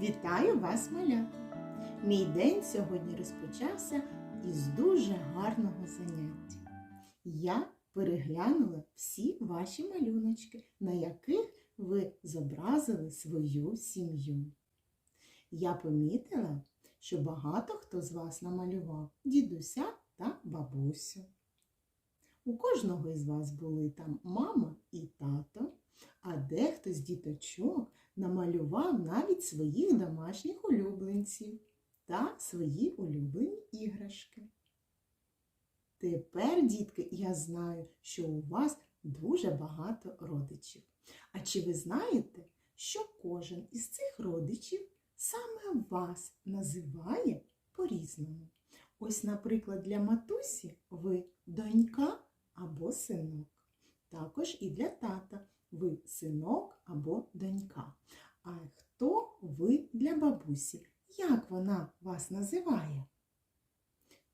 Вітаю вас, малята! Мій день сьогодні розпочався із дуже гарного заняття. Я переглянула всі ваші малюночки, на яких ви зобразили свою сім'ю. Я помітила, що багато хто з вас намалював дідуся та бабусю. У кожного із вас були там мама і тато, а дехто з діточок намалював навіть своїх домашніх улюбленців та свої улюблені іграшки. Тепер, дітки, я знаю, що у вас дуже багато родичів. А чи ви знаєте, що кожен із цих родичів саме вас називає по-різному? Ось, наприклад, для матусі ви донька або синок. Також і для тата ви синок або донька. А хто ви для бабусі? Як вона вас називає?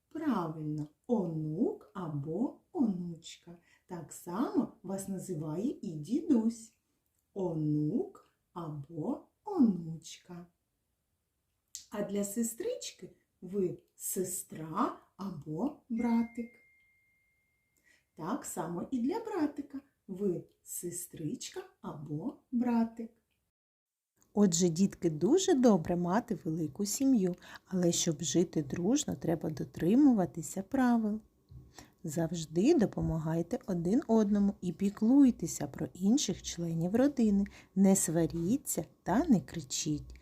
Правильно, онук або онучка. Так само вас називає і дідусь. Онук або онучка. А для сестрички ви сестра або братик. Так само і для братика Ви сестричка або братик. Отже, дітки, дуже добре мати велику сім'ю, але щоб жити дружно, треба дотримуватися правил. Завжди допомагайте один одному і піклуйтеся про інших членів родини. Не сваріться та не кричіть.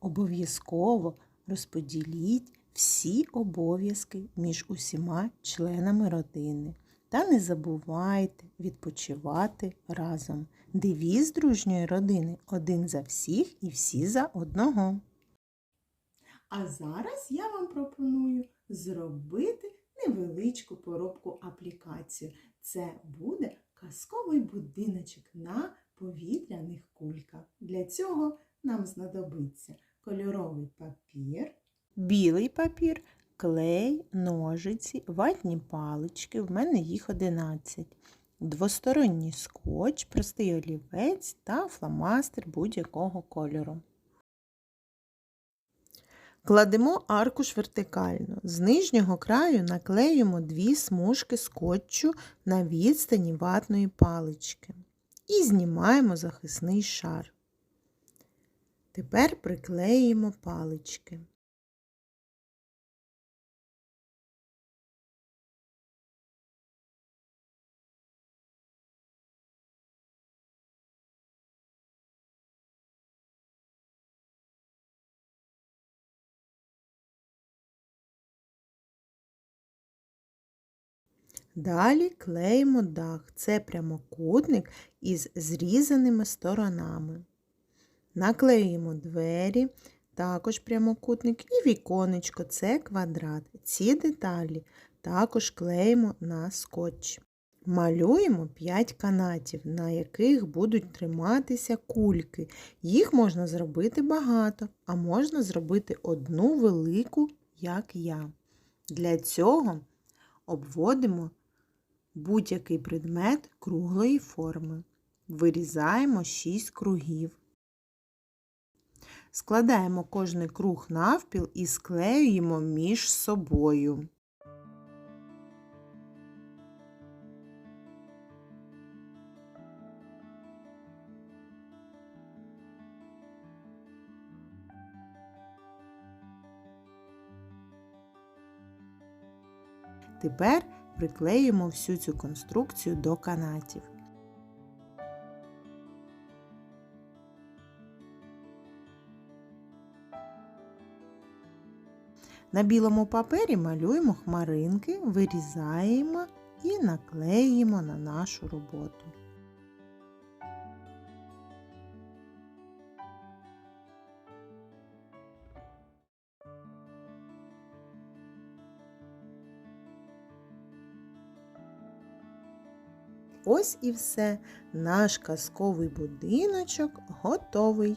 Обов'язково розподіліть всі обов'язки між усіма членами родини. Та не забувайте відпочивати разом. Девіз дружньої родини один за всіх і всі за одного. А зараз я вам пропоную зробити невеличку поробку аплікацію. Це буде казковий будиночок на повітряних кульках. Для цього нам знадобиться кольоровий папір, білий папір, клей, ножиці, ватні палички, в мене їх 11, двосторонній скотч, простий олівець та фломастер будь-якого кольору. Кладемо аркуш вертикально. З нижнього краю наклеюємо дві смужки скотчу на відстані ватної палички і знімаємо захисний шар. Тепер приклеїмо палички. Далі клеїмо дах. Це прямокутник із зрізаними сторонами. Наклеїмо двері, також прямокутник і віконечко це квадрат. Ці деталі також клеїмо на скотч. Малюємо 5 канатів, на яких будуть триматися кульки. Їх можна зробити багато, а можна зробити одну велику, як я. Для цього обводимо будь-який предмет круглої форми. Вирізаємо 6 кругів. Складаємо кожний круг навпіл і склеюємо між собою. Тепер приклеїмо всю цю конструкцію до канатів. На білому папері малюємо хмаринки, вирізаємо і наклеїмо на нашу роботу. Ось і все. Наш казковий будиночок готовий.